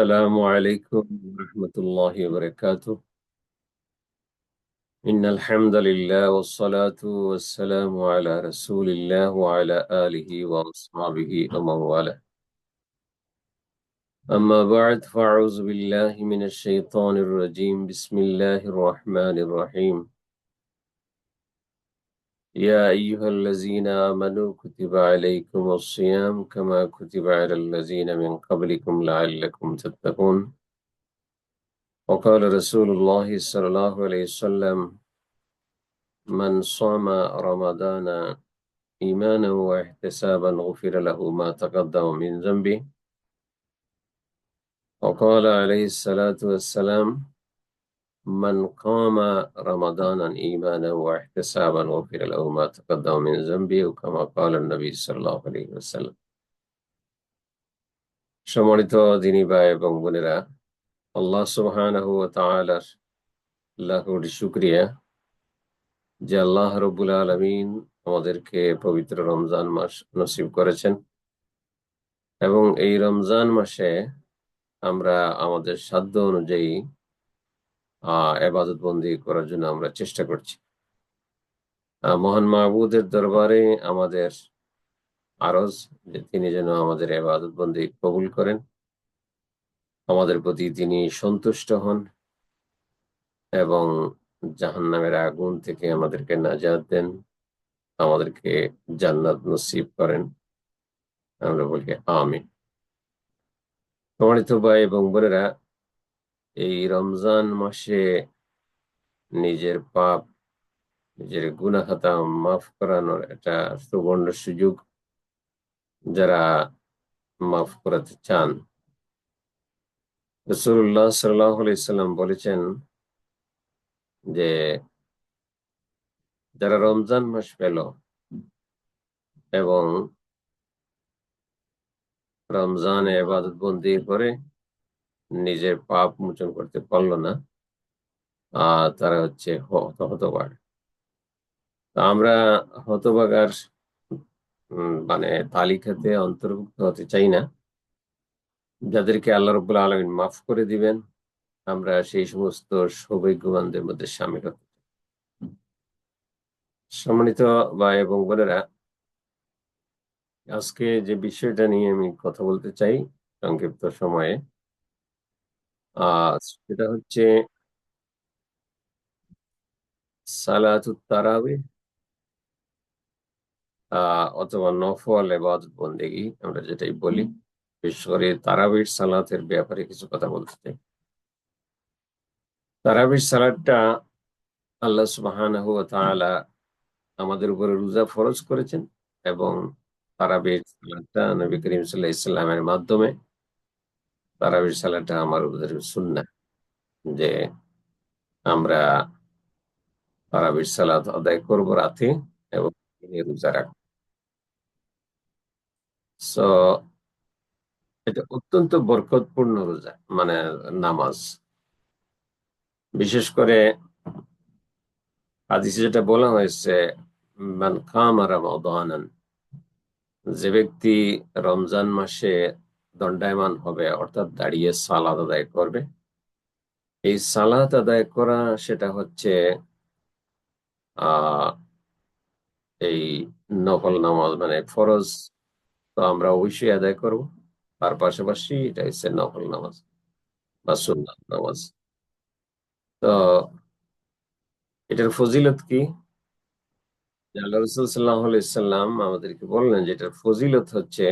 السلام عليكم ورحمة الله وبركاته. إن الحمد لله والصلاة والسلام على رسول الله وعلى آله وأصحابه ومن والاه. أما بعد فأعوذ بالله من الشيطان الرجيم. بسم الله الرحمن الرحيم. يا أيها الذين آمنوا كتب عليكم الصيام كما كتب على الذين من قبلكم لعلكم تتقون. وقال رسول الله صلى الله عليه وسلم من صام رمضان إيمانا واحتسابا غفر له ما تقدم من ذنبه. وقال عليه الصلاة والسلام من قام رمضانا إيمانا واحتسابا غفر له ما تقدم من ذنبه كما قال النبي صلى الله عليه وسلم সম্মানিত দিনী ভাই এবং বোনেরা আল্লাহ সুবহানাহু ওয়া তাআলার লাখ কোটি শুকরিয়া যে আল্লাহ রব্বুল আলামিন আমাদেরকে পবিত্র রমজান মাস নসিব করেছেন এবং এই রমজান মাসে আমরা আমাদের সাধ্য অনুযায়ী আহ, এবাদত বন্দি করার জন্য আমরা চেষ্টা করছি। মহান মাহবুদের দরবারে আমাদের আরজ যে তিনি যেন আমাদের এবাদত বন্দি কবুল করেন, আমাদের প্রতি তিনি সন্তুষ্ট হন এবং জাহান্নামের আগুন থেকে আমাদেরকে নাজাত দেন, আমাদেরকে জান্নাত নসিব করেন। আমরা বলি আমিন। সম্মানিত ভাই এবং বোনেরা এই রমজান মাসে নিজের পাপ, নিজের গুনাহ খাতা মাফ করানোর একটা সুবর্ণ সুযোগ যারা মাফ করাতে চান। রসুল্লাহ সাল্লাহ সাল্লাম বলেছেন যে, যারা রমজান মাস পেল এবং রমজানে এবাদত বন্দি করে নিজের পাপ মোচন করতে পারল না। তারা হচ্ছে হ- হতভাগ। তা আমরা হতভাগার উম, মানে তালিকাতে অন্তর্ভুক্ত হতে চাই না। যাদেরকে আল্লাহ রবুল আলমিন মাফ করে দিবেন আমরা সেই সমস্ত সৌভাগ্যবানদের মধ্যে সামিল হতে সম্মানিত ভাই এবং বোনেরা আজকে যে বিষয়টা নিয়ে আমি কথা বলতে চাই সংক্ষিপ্ত সময়ে সেটা হচ্ছে সালাতুত তারাবিহ আহ অথবা নফল এবাদত বন্দেগী আমরা যেটাই বলি বিশেষ করে তারাবির সালাতের ব্যাপারে কিছু কথা বলতে চাই। তারাবির সালাদটা আল্লাহ সুবহানাহু ওয়া তাআলা আমাদের উপরে রোজা ফরজ করেছেন এবং তারাবির সালাদটা নবী করিম সাল্লাল্লাহু আলাইহি সাল্লামের মাধ্যমে তারাবির সালাদটা আমার উপরে সুন্নাহ, যে আমরা তারাবির সালাত আদায় করব রাতে এবং রোজা রাখব। সো এটা অত্যন্ত বরকতপূর্ণ রোজা মানে নামাজ। বিশেষ করে হাদিসে যেটা বলা হয়েছে, মান কামা রমাদানান যে ব্যক্তি রমজান মাসে দণ্ডায়মান হবে, অর্থাৎ দাঁড়িয়ে সালাদ আদায় করবে। এই সালাত আদায় করা সেটা হচ্ছে এই নকল নামাজ মানে ফরজ তো আমরা অবশ্যই আদায় করব। তার পাশাপাশি এটা হচ্ছে নকল নামাজ বা সুন্নাত নামাজ। তো এটার ফজিলত কি? আল্লাহ রসুল সাল্লাহ সাল্লাম আমাদেরকে বললেন যে এটার ফজিলত হচ্ছে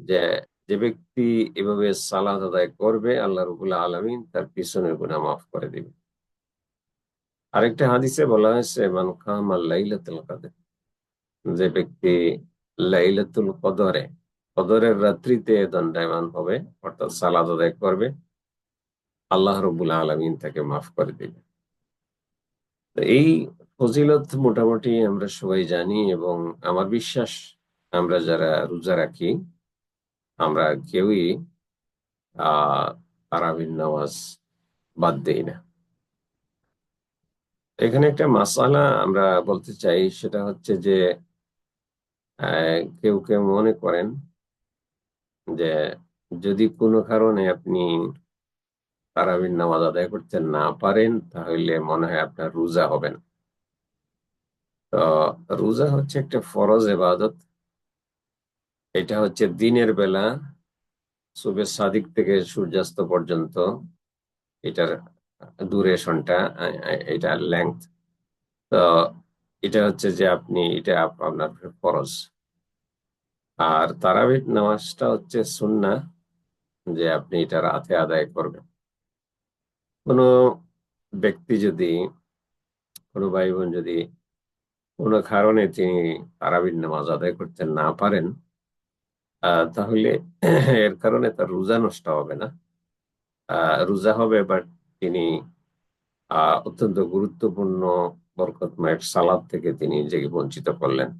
যে যে ব্যক্তি এভাবে সালাদ আদায় করবে, আল্লাহ রবুল্লাহ আলমিন তার পিছনের গুণা মাফ করে দিবে। আরেকটা হাদিসে বলা হয়েছে, মান কামা লাইলাতুল কদর। যে ব্যক্তি লাইলাতুল কদরে, কদরের রাত্রিতে দণ্ডায়মান হবে, অর্থাৎ সালাদ আদায় করবে, আল্লাহ রবুল আলমিন তাকে মাফ করে দিবে। এই ফজিলত মোটামুটি আমরা সবাই জানি এবং আমার বিশ্বাস, আমরা যারা রোজা রাখি আমরা কেউই তারাবির নামাজ বাদ দেই না। এখানে একটা মাসালা আমরা বলতে চাই, সেটা হচ্ছে যে কেউ কেউ মনে করেন যে, যদি কোনো কারণে আপনি তারাবির নামাজ আদায় করতে না পারেন, তাহলে মনে হয় আপনার রোজা হবে না। তো রোজা হচ্ছে একটা ফরজ এবাদত। এটা হচ্ছে দিনের বেলা সুবে সাদিক থেকে সূর্যাস্ত পর্যন্ত এটার দুরেশনটা এটা লেংথ তো এটা হচ্ছে যে আপনি, এটা আপনার ফরজ আর তারাবির নামাজটা হচ্ছে সুন্না যে আপনি এটা রাতে আদায় করবেন। কোনো ব্যক্তি যদি, কোনো ভাই বোন যদি কোনো কারণে তিনি তারাবির নামাজ আদায় করতে না পারেন তাহলে এর কারণে তার রোজা নষ্ট হবে না। রোজা হবে বাট তিনি অত্যন্ত গুরুত্বপূর্ণ বরকতময় সালাদ থেকে তিনি নিজেকে বঞ্চিত করলেন।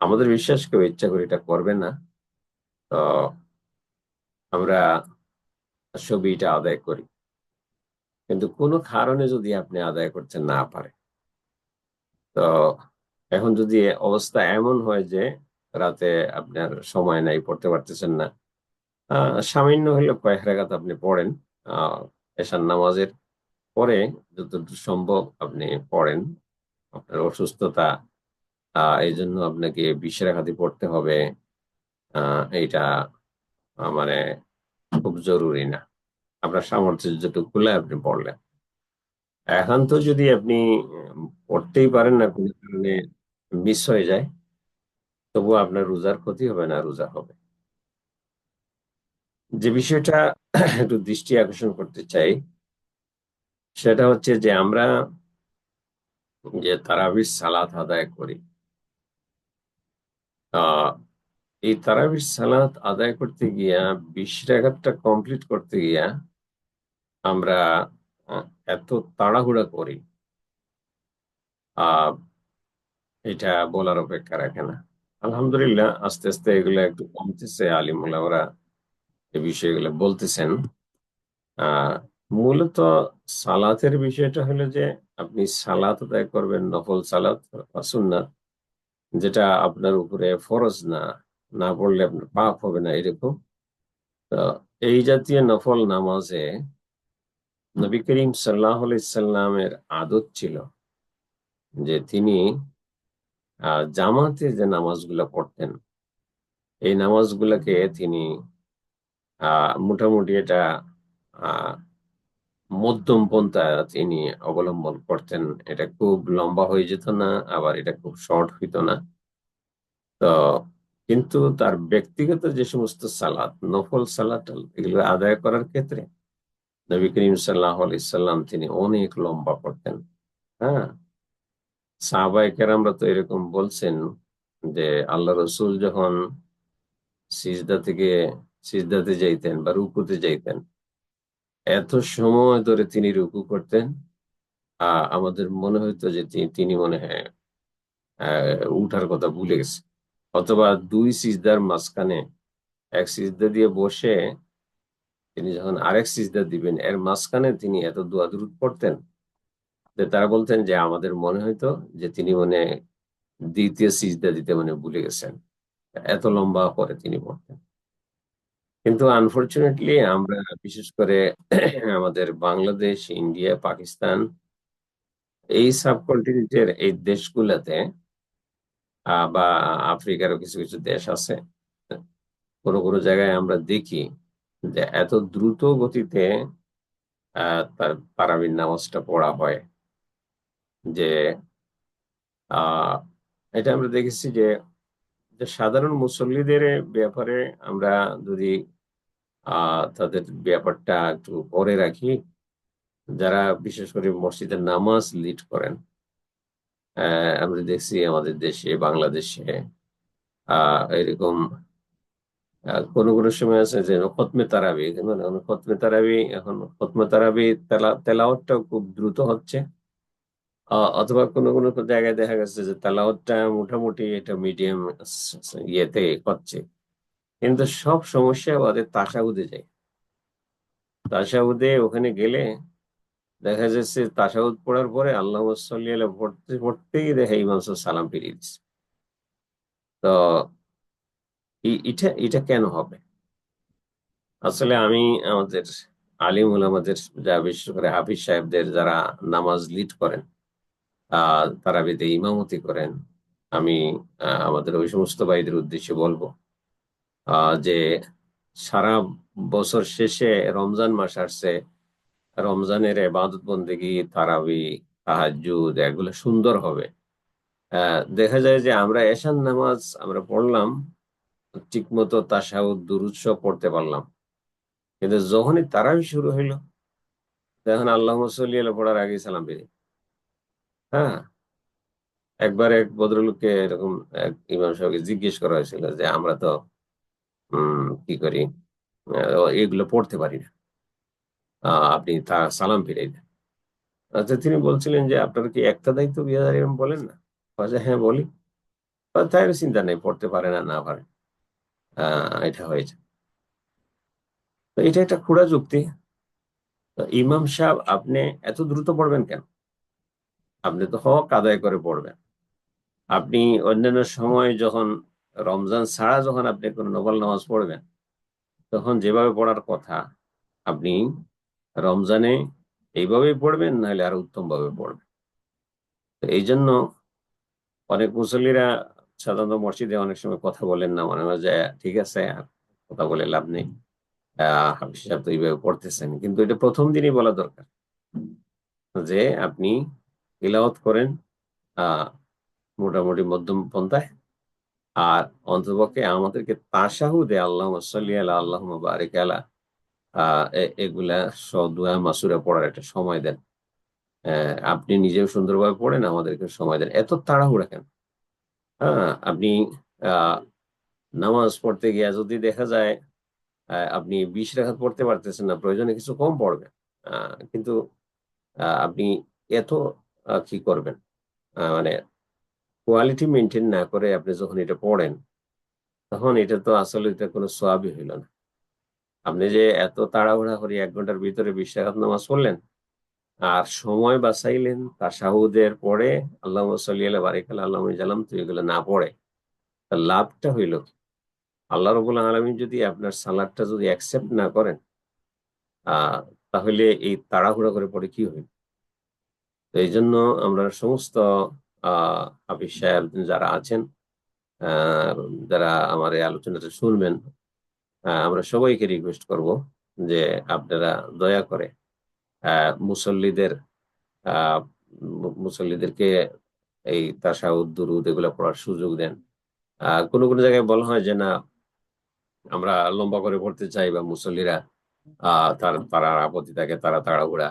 আমাদের বিশ্বাস কেউ ইচ্ছা করে এটা করবে না। তো আমরা ছবিটা আদায় করি। কিন্তু কোনো কারণে যদি আপনি আদায় করতে না পারে তো এখন যদি অবস্থা এমন হয় যে রাতে আপনার সময় নাই, পড়তে পারতেছেন না। সামান্য হলে কয়েক রেখাত আপনি পড়েন। এসান নামাজের পরে যতটুকু সম্ভব আপনি পড়েন। আপনার অসুস্থতা এই জন্য আপনাকে বিশ রেখাতি পড়তে হবে। এইটা মানে খুব জরুরি না। আপনার সামর্থ্য যেটুকু খুলে আপনি পড়লেন। এখন তো যদি আপনি পড়তেই পারেন না, কোনো কারণে মিস হয়ে যায়। তবু আপনার রোজার ক্ষতি হবে না রোজা হবে। যে বিষয়টা একটু দৃষ্টি আকর্ষণ করতে চাই, সেটা হচ্ছে যে আমরা যে তারাবির সালাত আদায় করি এই তারাবির সালাত আদায় করতে গিয়া বিশ রেখাতটা কমপ্লিট করতে গিয়া আমরা এত তাড়াহুড়া করি। আহ এটা বলার অপেক্ষা রাখে না। আলহামদুলিল্লাহ, আস্তে আস্তে এগুলো একটু কমতেছে। আলিমুল্লাহ ওরা এই বিষয়গুলো বলতেছেন। মূলত সালাতের বিষয়টা হলো যে, আপনি সালাত আদায় করবেন, নফল সালাত সুন্নাত, যেটা আপনার উপরে ফরজ না না পড়লে আপনার পাপ হবে না এরকম। তো এই জাতীয় নফল নামাজে নবী করিম সাল্লাহ সাল্লামের আদত ছিল যে, তিনি জামাতে যে নামাজগুলো পড়তেন, এই নামাজগুলোকে তিনি মোটামুটি এটা মধ্যম পন্থা তিনি অবলম্বন করতেন। এটা খুব লম্বা হয়ে যেত না, আবার এটা খুব শর্ট হইতো না। তো কিন্তু তার ব্যক্তিগত যে সমস্ত সালাত, নফল সালাত, এগুলো আদায় করার ক্ষেত্রে নবী করিম সাল্লাহ সাল্লাম তিনি অনেক লম্বা করতেন হ্যাঁ? সাহবাই কেরামরা তো এরকম বলছেন যে আল্লাহ রসুল যখন সিজদা থেকে সিজদাতে যাইতেন বা রুকুতে যাইতেন, এত সময় ধরে তিনি রুকু করতেন আমাদের মনে হইতো যে তিনি মনে হয় উঠার কথা ভুলে গেছে। অথবা দুই সিজদার মাঝখানে এক সিজদা দিয়ে বসে তিনি যখন আরেক সিজদা দিবেন, এর মাঝখানে তিনি এত দোয়া দূর পড়তেন তারা বলতেন যে আমাদের মনে হইতো যে তিনি মনে দ্বিতীয় সিজদা দিতে মানে ভুলে গেছেন। এত লম্বা করে তিনি পড়তেন কিন্তু আনফর্চুনেটলি আমরা বিশেষ করে আমাদের বাংলাদেশ, ইন্ডিয়া, পাকিস্তান এই সাবকন্টিনেন্টের এই দেশগুলোতে বা আফ্রিকারও কিছু কিছু দেশ আছে, কোনো কোনো জায়গায় আমরা দেখি যে এত দ্রুত গতিতে তার তারাবির নামাজটা পড়া হয়। যে এটা আমরা দেখেছি যে সাধারণ মুসল্লিদের ব্যাপারে আমরা যদি তাদের ব্যাপারটা একটু পরে রাখি, যারা বিশেষ করে মসজিদের নামাজ লিড করেন আমরা দেখছি আমাদের দেশে, বাংলাদেশে এরকম কোন কোন সময় আছে যে খতমে তারাবি মানে খতমে তারাবি, এখন খতমে তারাবি তেলাওয়াতটাও খুব দ্রুত হচ্ছে। অথবা কোনো কোনো জায়গায় দেখা গেছে যে তেলাওয়াতটা মোটামুটি এটা মিডিয়াম ইয়েতে হচ্ছে। কিন্তু সব সমস্যা ওদের তাসাউদে যায়। তাসাউদে ওখানে গেলে দেখা যাচ্ছে তাসাউদ পড়ার পরে আল্লাহ সাল্লাহ পড়তে, পড়তেই দেখা ইমাম সালাম ফিরিয়ে দিচ্ছে তো এটা এটা কেন হবে? আসলে আমি আমাদের আলিম আমাদের যা বিশেষ করে হাফিজ সাহেবদের যারা নামাজ লিড করেন তারাবিতে ইমামতি করেন। আমি আমাদের ওই সমস্ত ভাইদের উদ্দেশ্যে বলব যে সারা বছর শেষে রমজান মাস আসছে, রমজানের এবাদত বন্দেগি, তারাবি তাহাজুদ এগুলো সুন্দর হবে। দেখা যায় যে আমরা এশান নামাজ আমরা পড়লাম ঠিক মতো তাসাউদ দুরুৎসব পড়তে পারলাম। কিন্তু যখনই তারাবি শুরু হইল তখন আল্লাহ মসল্লি পড়ার আগে সালাম বেরিয়ে হ্যাঁ। একবার এক ভদ্রলোককে এরকম এক ইমাম সাহেবকে জিজ্ঞেস করা হয়েছিল যে, আমরা তো, উম, কি করি? এগুলো পড়তে পারি না। আপনি তা সালাম ফিরাই দেন। আচ্ছা তিনি বলছিলেন যে, আপনার কি একটা দায়িত্ব বিয়াদার এরকম বলেন না? হ্যাঁ বলি। তাই চিন্তা নেই, পড়তে পারে না না পারে। এটা হয়েছে। তো এটা একটা খুঁড়া যুক্তি। ইমাম সাহেব, আপনি এত দ্রুত পড়বেন কেন? আপনি তো হক আদায় করে পড়বেন। আপনি অন্যান্য সময় যখন রমজান ছাড়া যখন আপনি কোনো নবল নামাজ পড়বেন, তখন যেভাবে পড়ার কথা, আপনি রমজানে এইভাবেই পড়বেন, নাহলে আরও উত্তম ভাবে পড়বেন এই জন্য অনেক মুসল্লিরা সাধারণত মসজিদে অনেক সময় কথা বলেন না, মনে হয় যে, ঠিক আছে, আর কথা বলে লাভ নেই। হাফিজ সাহেব তো এইভাবে পড়তেছেন। কিন্তু এটা প্রথম দিনই বলা দরকার যে, আপনি ইলাওয়াত করেন মোটামুটি মধ্যম পন্থায়। আর অন্তপক্ষে আমাদেরকে তাসাহুদে আল্লাহ সাল্লি আল্লাহ আল্লাহ বারিক আলা এগুলা সদুয়া মাসুরা পড়ার একটা সময় দেন। আপনি নিজেও সুন্দরভাবে পড়েন আমাদেরকে সময় দেন। এত তাড়াহুড়া কেন? হ্যাঁ আপনি নামাজ পড়তে গিয়ে যদি দেখা যায় আপনি বিশ রেখাত পড়তে পারতেছেন না, প্রয়োজনে কিছু কম পড়বেন। কিন্তু আপনি এত কি করবেন? মানে কোয়ালিটি মেনটেন না করে আপনি যখন এটা পড়েন, তখন এটা তো আসলে এটা কোনো সোয়াবই হইল না। আপনি যে এত তাড়াহুড়া করে এক ঘণ্টার ভিতরে বিশ রেখাত নামাজ পড়লেন, আর সময় বাঁচাইলেন তা শাহুদের পরে আল্লাহ সাল্লাহ বারিকাল আল্লাহ জালাম তো এগুলো না পড়ে, তার লাভটা হইল কি? আল্লাহ রবুল আলমী যদি আপনার সালাদটা যদি অ্যাকসেপ্ট না করেন আহ তাহলে এই তাড়াহুড়া করে পড়ে কি হইল? তো এই জন্য আমরা সমস্ত হাফিজ যারা আছেন যারা আমার এই আলোচনাটা শুনবেন আমরা সবাইকে রিকোয়েস্ট করব যে আপনারা দয়া করে মুসল্লিদের মুসল্লিদেরকে এই তাসাউদ, দুরুদ এগুলো পড়ার সুযোগ দেন। কোনো কোনো জায়গায় বলা হয় যে না, আমরা লম্বা করে পড়তে চাই বা মুসল্লিরা আহ তার, তারা আপত্তি থাকে, তারা তাড়াহুড়া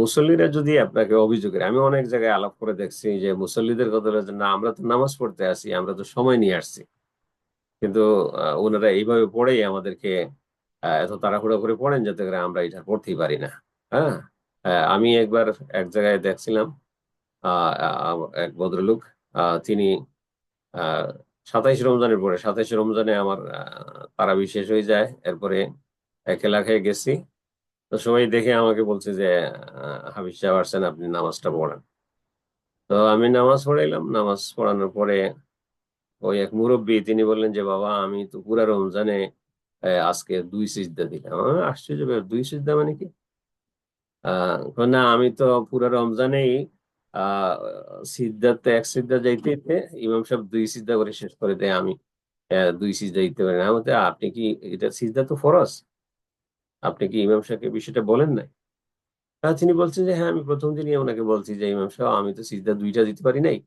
মুসল্লিরা যদি আপনাকে অভিযোগ করে, আমি অনেক জায়গায় আলাপ করে দেখছি যে মুসল্লিদের কথা না, আমরা তো নামাজ পড়তে আসি, আমরা তো সময় নিয়ে আসছি। কিন্তু ওনারা এইভাবে পড়েই আমাদেরকে এত তাড়াহুড়া করে পড়েন যাতে করে আমরা এটা পড়তেই পারি না। হ্যাঁ? আমি একবার এক জায়গায় দেখছিলাম এক ভদ্রলোক তিনি সাতাইশ রমজানের পরে সাতাইশ রমজানে আমার তারা বিশেষ হয়ে যায়, এরপরে এক এলাকায় গেছি। তো সবাই দেখে আমাকে বলছে যে হাফিজ সাহেব আসছেন, আপনি নামাজটা পড়ান। তো আমি নামাজ পড়াইলাম। নামাজ পড়ানোর পরে ওই এক মুরব্বী, তিনি বললেন যে, বাবা, আমি তো পুরা রমজানে আজকে দুই সিজদা দিলাম। আশ্চর্য দুই সিজদা মানে কি? না, আমি তো পুরা রমজানেই আহ সিদ্ধাতে এক সিদ্ধা যাইতে ইমাম সাহেব দুই সিদ্ধা করে শেষ করে দেয়। আমি দুই সিদ্ধা দিতে পারি না। আপনি কি, এটা সিদ্ধা তো ফরজ? আপনি কি ইমাম সাহেবকে বিষয়টা বলেন নাই? তিনি বলছেন যে হ্যাঁ আমি প্রথম দিনই ওনাকে বলছি যে, ইমাম সাহেব, আমি তো সিদ্ধা দুইটা দিতে পারি নাই।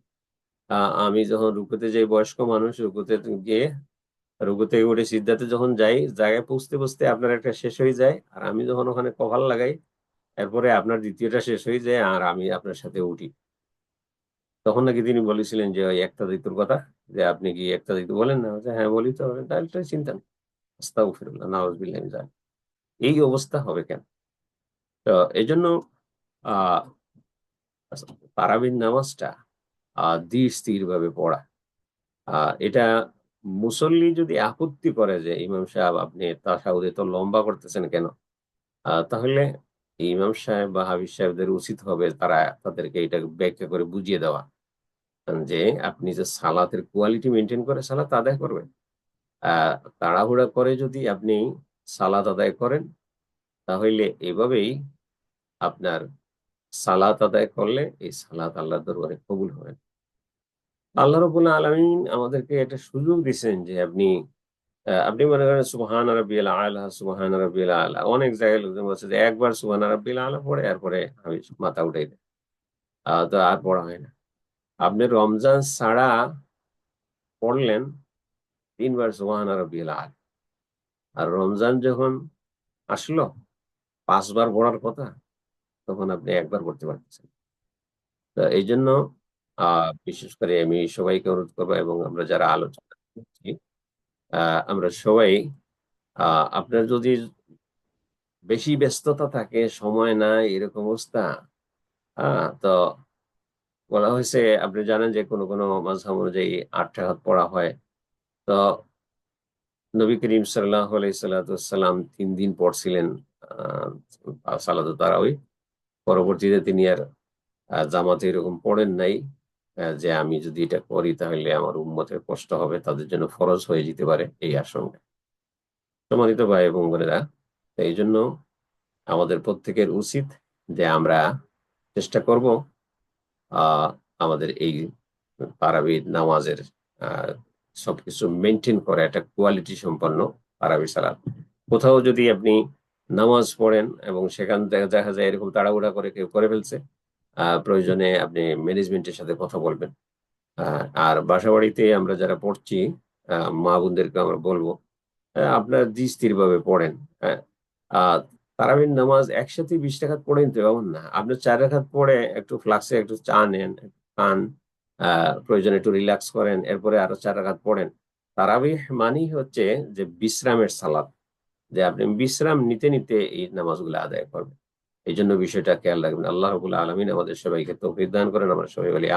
আমি যখন রুকুতে যাই, বয়স্ক মানুষ, রুকুতে গিয়ে, রুকুতে উঠে সিদ্ধাতে যখন যাই, জায়গায় পৌঁছতে পৌঁছতে আপনার একটা শেষ হয়ে যায়। আর আমি যখন ওখানে কভার লাগাই, এরপরে আপনার দ্বিতীয়টা শেষ হয়ে যায় আর আমি আপনার সাথে উঠি। তখন নাকি তিনি বলেছিলেন যে, ওই একটা দায়িত্বর কথা, যে, আপনি কি একটা দায়িত্ব বলেন না? হ্যাঁ বলি তো, তাহলে চিন্তা নেই। আস্তাগফিরুল্লাহ নাউজুবিল্লাহ এই অবস্থা হবে কেন? তো এই জন্য আহ তারাবিন নামাজটা ধীর স্থির ভাবে পড়া এটা মুসল্লি যদি আপত্তি করে যে, ইমাম সাহেব আপনি তাসাউদে তো লম্বা করতেছেন কেন? তাহলে ইমাম সাহেব বা হাবিজ সাহেবদের উচিত হবে তারা তাদেরকে এটা ব্যাখ্যা করে বুঝিয়ে দেওয়া। যে, আপনি যে সালাতের কোয়ালিটি মেনটেন করে সালাত আদায় করবেন। আহ তাড়াহুড়া করে যদি আপনি সালাত আদায় করেন, তাহলে এভাবেই আপনার সালাত আদায় করলে এই সালাত আল্লাহ দরবারে কবুল হবে। আল্লাহ রবুল আলমিন আমাদেরকে একটা সুযোগ দিচ্ছেন যে আপনি আপনি মনে করেন সুবহান রবিল আলা, সুবহান রবিল আলা। অনেক জায়গায় লোকজন বলছে যে একবার সুবহান রবিল আলা পড়ে, এরপরে আমি মাথা উঠাই দেয় তো আর পড়া হয় না। আপনি রমজান ছাড়া পড়লেন, তিনবার সুবহান রবিল আলা। আর রমজান যখন আসলো, পাঁচবার পড়ার কথা, তখন আপনি একবার পড়তে পারতেছেন। তো এই জন্য বিশেষ করে আমি সবাইকে অনুরোধ করব এবং আমরা যারা আলোচনা করছি আমরা সবাই আপনার যদি বেশি ব্যস্ততা থাকে, সময় নাই, এরকম অবস্থা তো বলা হয়েছে, আপনি জানেন যে কোনো কোনো মাঝহাব অনুযায়ী আট টাকা পড়া হয়। তো নবী করিম সাল্লাহ আলাইসাল্লাম তিন দিন পড়ছিলেন সালাদ তারাউই পরবর্তীতে তিনি আর জামাতে এরকম পড়েন নাই যে আমি যদি এটা করি তাহলে আমার উম্মতের কষ্ট হবে, তাদের জন্য ফরজ হয়ে যেতে পারে এই আশঙ্কা। সম্মানিত ভাই এবং বোনেরা, এই জন্য আমাদের প্রত্যেকের উচিত যে আমরা চেষ্টা করব আমাদের এই তারাবির নামাজের সবকিছু মেনটেন করা একটা কোয়ালিটি সম্পন্ন তারাবি সালাত। কোথাও যদি আপনি নামাজ পড়েন এবং সেখান থেকে দেখা যায় এরকম তাড়াহুড়া করে কেউ করে ফেলছে প্রয়োজনে আপনি ম্যানেজমেন্টের সাথে কথা বলবেন। আর বাসা বাড়িতে আমরা যারা পড়ছি মা বোনদেরকে আমরা বলব আপনার স্থির ভাবে পড়েন হ্যাঁ তারাবির নামাজ একসাথে বিশ টাকাত পড়েন তো এমন না। আপনি চার রাখাত পড়ে একটু ফ্লাক্সে একটু চা নেন খান প্রয়োজনে একটু রিল্যাক্স করেন, এরপরে আরও চার আঘাত পড়েন। তারাবিহ মানেই হচ্ছে যে বিশ্রামের সালাদ যে আপনি বিশ্রাম নিতে নিতে এই নামাজগুলো আদায় করবেন। এই জন্য বিষয়টা খেয়াল রাখবেন। আল্লাহ আলমিন আমাদের সবাইকে তৌফিক দান করেন। আমরা সবাই বলি